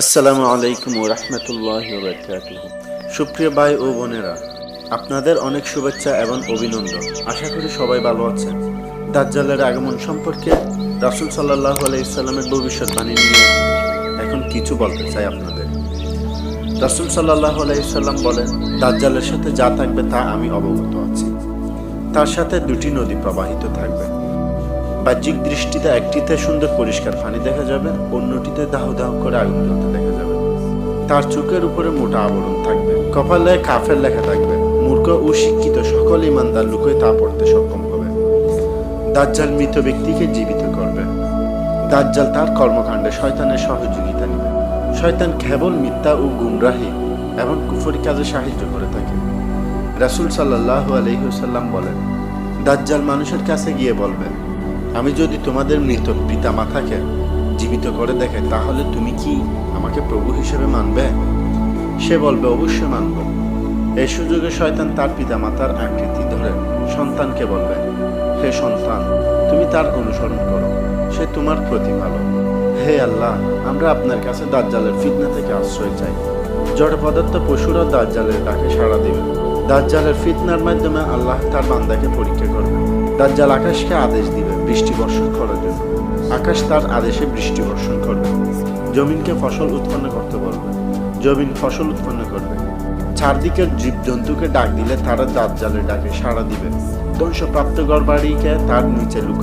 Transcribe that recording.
আসসালামু আলাইকুম রহমতুল্লাহ সুপ্রিয় ভাই ও বোনেরা, আপনাদের অনেক শুভেচ্ছা এবং অভিনন্দন। আশা করি সবাই ভালো আছেন। দাজ্জালের আগমন সম্পর্কে রাসুল সাল্লাহ আলাইসাল্লামের ভবিষ্যৎবাণী নিয়ে এখন কিছু বলতে চাই আপনাদের। রাসুল সাল্লাহ আলাইসাল্লাম বলেন, দাজ্জালের সাথে যা থাকবে তা আমি অবগত আছি। তার সাথে দুটি নদী প্রবাহিত থাকবে। বাহ্যিক দৃষ্টিতে একটিতে সুন্দর পরিষ্কার পানি দেখা যাবে, অন্যটিতে দাহ দাহ করে আগুন জ্বলতে দেখা যাবে। তার চোখের উপরে মোটা আবরণ থাকবে, কপালে কাফের লেখা থাকবে, মূর্খ ও শিক্ষিত সকল ইমানদার লোকই তা পড়তে সক্ষম হবে। দাজ্জাল মৃত ব্যক্তিকে জীবিত করবে। দাজ্জাল তার কর্মকাণ্ডে শয়তানের সহযোগিতা নেবে। শয়তান কেবল মিথ্যা ও গুমরাহি এবং কুফরি কাজে সাহায্য করে থাকে। রাসূল সাল্লাহ আলহিহসাল্লাম বলেন, দাজ্জাল মানুষের কাছে গিয়ে বলবে আমি যদি তোমাদের মৃত পিতা মাতাকে জীবিত করে দেখে, তাহলে তুমি কি আমাকে প্রভু হিসেবে মানবে? সে বলবে, অবশ্যই মানব। এই সুযোগে শয়তান তার পিতা মাতার আকৃতি ধরে সন্তানকে বলবে, হে সন্তান, তুমি তার অনুসরণ করো। সে তোমার প্রতিপালক। হে আল্লাহ, আমরা আপনার কাছে দাজ্জালের ফিতনা থেকে আশ্রয় চাই। জড় পদার্থ পশুরা দাজ্জালের ডাকে সাড়া দেবে। দাজ্জালের ফিতনার মাধ্যমে আল্লাহ তার বান্দাকে পরীক্ষা করবে দাজ্জাল আকাশকে আদেশ দিবে বৃষ্টি বর্ষণ করার জন্য। আকাশ তার আদেশে বৃষ্টি বর্ষণ করবে। জমিনকে ফসল উৎপন্ন করতে বলবে। জমিন ফসল উৎপন্ন করবে। চারদিকের জীবজন্তুকে ডাক দিলে তারা দাজ্জালের ডাকে সাড়া দিবে। ধ্বংসপ্রাপ্ত গড়বাড়িকে তার নিচে লুকাই